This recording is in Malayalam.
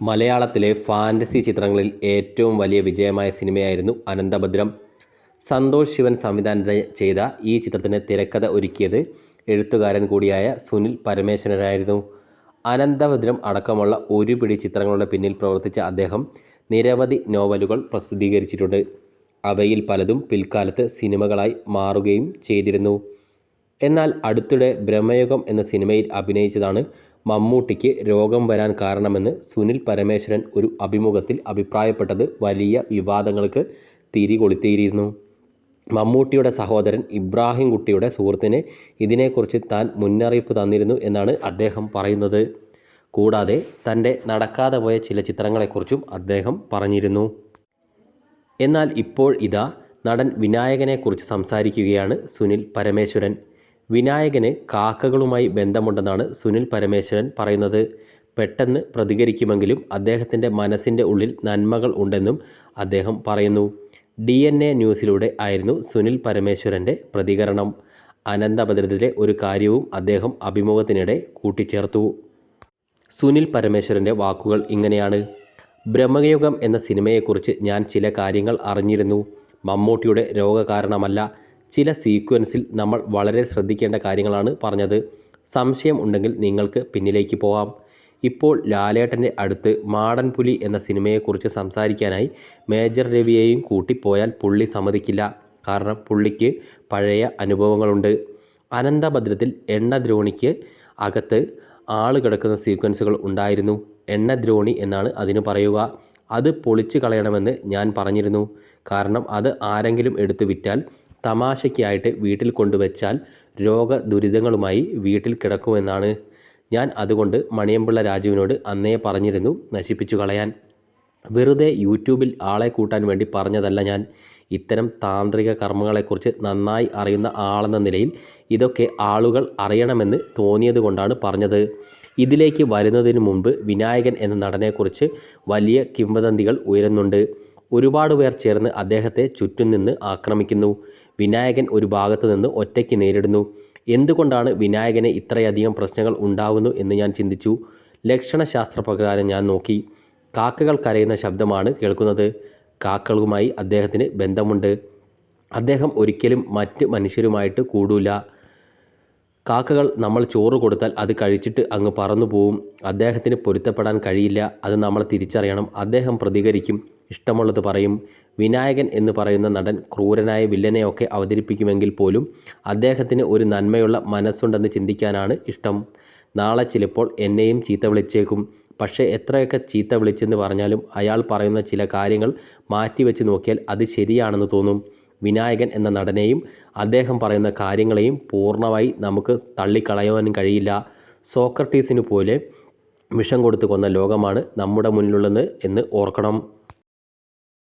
മലയാളത്തിലെ ഫാന്റസി ചിത്രങ്ങളിൽ ഏറ്റവും വലിയ വിജയമായ സിനിമയായിരുന്നു അനന്തഭദ്രം. സന്തോഷ് ശിവൻ സംവിധാനം ചെയ്ത ഈ ചിത്രത്തിന് തിരക്കഥ ഒരുക്കിയത് എഴുത്തുകാരൻ കൂടിയായ സുനിൽ പരമേശ്വരനായിരുന്നു. അനന്തഭദ്രം അടക്കമുള്ള ഒരു പിടി ചിത്രങ്ങളുടെ പിന്നിൽ പ്രവർത്തിച്ച അദ്ദേഹം നിരവധി നോവലുകൾ പ്രസിദ്ധീകരിച്ചിട്ടുണ്ട്. അവയിൽ പലതും പിൽക്കാലത്ത് സിനിമകളായി മാറുകയും ചെയ്തിരുന്നു. എന്നാൽ അടുത്തിടെ ബ്രഹ്മയുഗം എന്ന സിനിമയിൽ അഭിനയിച്ചതാണ് മമ്മൂട്ടിക്ക് രോഗം വരാൻ കാരണമെന്ന് സുനിൽ പരമേശ്വരൻ ഒരു അഭിമുഖത്തിൽ അഭിപ്രായപ്പെട്ടത് വലിയ വിവാദങ്ങൾക്ക് തിരികൊളുത്തിയിരുന്നു. മമ്മൂട്ടിയുടെ സഹോദരൻ ഇബ്രാഹിം കുട്ടിയുടെ സുഹൃത്തിന് ഇതിനെക്കുറിച്ച് താൻ മുന്നറിയിപ്പ് തന്നിരുന്നു എന്നാണ് അദ്ദേഹം പറയുന്നത്. കൂടാതെ തന്റെ നടക്കാതെ പോയ ചില ചിത്രങ്ങളെക്കുറിച്ചും അദ്ദേഹം പറഞ്ഞിരുന്നു. എന്നാൽ ഇപ്പോൾ ഇതാ നടൻ വിനായകനെക്കുറിച്ച് സംസാരിക്കുകയാണ് സുനിൽ പരമേശ്വരൻ. വിനായകന് കാക്കകളുമായി ബന്ധമുണ്ടെന്നാണ് സുനിൽ പരമേശ്വരൻ പറയുന്നത്. പെട്ടെന്ന് പ്രതികരിക്കുമെങ്കിലും അദ്ദേഹത്തിന്റെ മനസ്സിന്റെ ഉള്ളിൽ നന്മകൾ ഉണ്ടെന്നും അദ്ദേഹം പറയുന്നു. ഡി എൻ എ ന്യൂസിലൂടെ ആയിരുന്നു സുനിൽ പരമേശ്വരന്റെ പ്രതികരണം. അനന്തഭദ്രത്തിലെ ഒരു കാര്യവും അദ്ദേഹം അഭിമുഖത്തിനിടെ കൂട്ടിച്ചേർത്തു. സുനിൽ പരമേശ്വരന്റെ വാക്കുകൾ ഇങ്ങനെയാണ്. ബ്രഹ്മയുഗം എന്ന സിനിമയെക്കുറിച്ച് ഞാൻ ചില കാര്യങ്ങൾ അറിഞ്ഞിരുന്നു. മമ്മൂട്ടിയുടെ രോഗകാരണമല്ല ചില സീക്വൻസിൽ നമ്മൾ വളരെ ശ്രദ്ധിക്കേണ്ട കാര്യങ്ങളാണ് പറഞ്ഞത്. സംശയം ഉണ്ടെങ്കിൽ നിങ്ങൾക്ക് പിന്നിലേക്ക് പോകാം. ഇപ്പോൾ ലാലേട്ടന്റെ അടുത്ത് മാടൻ പുലി എന്ന സിനിമയെക്കുറിച്ച് സംസാരിക്കാനായി മേജർ രവിയെയും കൂട്ടി പോയാൽ പുള്ളി സമ്മതിക്കില്ല. കാരണം പുള്ളിക്ക് പഴയ അനുഭവങ്ങളുണ്ട്. അനന്തഭദ്രത്തിൽ എണ്ണ ദ്രോണിക്ക് അകത്ത് ആൾ കിടക്കുന്ന സീക്വൻസുകൾ ഉണ്ടായിരുന്നു. എണ്ണ ദ്രോണി എന്നാണ് അതിന് പറയുക. അത് പൊളിച്ചു കളയണമെന്ന് ഞാൻ പറഞ്ഞിരുന്നു. കാരണം അത് ആരെങ്കിലും എടുത്തു വിറ്റാൽ തമാശയ്ക്കായിട്ട് വീട്ടിൽ കൊണ്ടുവച്ചാൽ രോഗദുരിതങ്ങളുമായി വീട്ടിൽ കിടക്കുമെന്നാണ്. ഞാൻ അതുകൊണ്ട് മണിയമ്പിള്ള രാജുവിനോട് അന്നേ പറഞ്ഞിരുന്നു നശിപ്പിച്ചു കളയാൻ. വെറുതെ യൂട്യൂബിൽ ആളെ കൂട്ടാൻ വേണ്ടി പറഞ്ഞതല്ല ഞാൻ. ഇത്തരം താന്ത്രിക കർമ്മങ്ങളെക്കുറിച്ച് നന്നായി അറിയുന്ന ആളെന്ന നിലയിൽ ഇതൊക്കെ ആളുകൾ അറിയണമെന്ന് തോന്നിയത് കൊണ്ടാണ് പറഞ്ഞത്. ഇതിലേക്ക് വരുന്നതിന് മുമ്പ് വിനായകൻ എന്ന നടനെക്കുറിച്ച് വലിയ കിംവദന്തികൾ ഉയരുന്നുണ്ട്. ഒരുപാട് പേർ ചേർന്ന് അദ്ദേഹത്തെ ചുറ്റും നിന്ന് ആക്രമിക്കുന്നു. വിനായകൻ ഒരു ഭാഗത്ത് നിന്ന് ഒറ്റയ്ക്ക് നേരിടുന്നു. എന്തുകൊണ്ടാണ് വിനായകന് ഇത്രയധികം പ്രശ്നങ്ങൾ ഉണ്ടാവുന്നു എന്ന് ഞാൻ ചിന്തിച്ചു. ലക്ഷണശാസ്ത്ര പ്രകാരം ഞാൻ നോക്കി. കാക്കകൾ കരയുന്ന ശബ്ദമാണ് കേൾക്കുന്നത്. കാക്കകളുമായി അദ്ദേഹത്തിന് ബന്ധമുണ്ട്. അദ്ദേഹം ഒരിക്കലും മറ്റ് മനുഷ്യരുമായിട്ട് കൂടൂല. കാക്കകൾ നമ്മൾ ചോറ് കൊടുത്താൽ അത് കഴിച്ചിട്ട് അങ്ങ് പറന്നു പോവും. അദ്ദേഹത്തിന് പൊരുത്തപ്പെടാൻ കഴിയില്ല. അത് നമ്മൾ തിരിച്ചറിയണം. അദ്ദേഹം പ്രതികരിക്കും. ഇഷ്ടമുള്ളത് പറയും. വിനായകൻ എന്ന് പറയുന്ന നടൻ ക്രൂരനായ വില്ലനെയൊക്കെ അവതരിപ്പിക്കുമെങ്കിൽ പോലും അദ്ദേഹത്തിന് ഒരു നന്മയുള്ള മനസ്സുണ്ടെന്ന് ചിന്തിക്കാനാണ് ഇഷ്ടം. നാളെ ചിലപ്പോൾ എന്നെയും ചീത്ത വിളിച്ചേക്കും. പക്ഷേ എത്രയൊക്കെ ചീത്ത വിളിച്ചെന്ന് പറഞ്ഞാലും അയാൾ പറയുന്ന ചില കാര്യങ്ങൾ മാറ്റിവെച്ച് നോക്കിയാൽ അത് ശരിയാണെന്ന് തോന്നും. വിനായകൻ എന്ന നടനെയും അദ്ദേഹം പറയുന്ന കാര്യങ്ങളെയും പൂർണമായി നമുക്ക് തള്ളിക്കളയുവാനും കഴിയില്ല. സോക്രട്ടീസിന് പോലെ വിഷം കൊടുത്തു കൊന്ന ലോകമാണ് നമ്മുടെ മുന്നിലുള്ളത് എന്ന് ഓർക്കണം.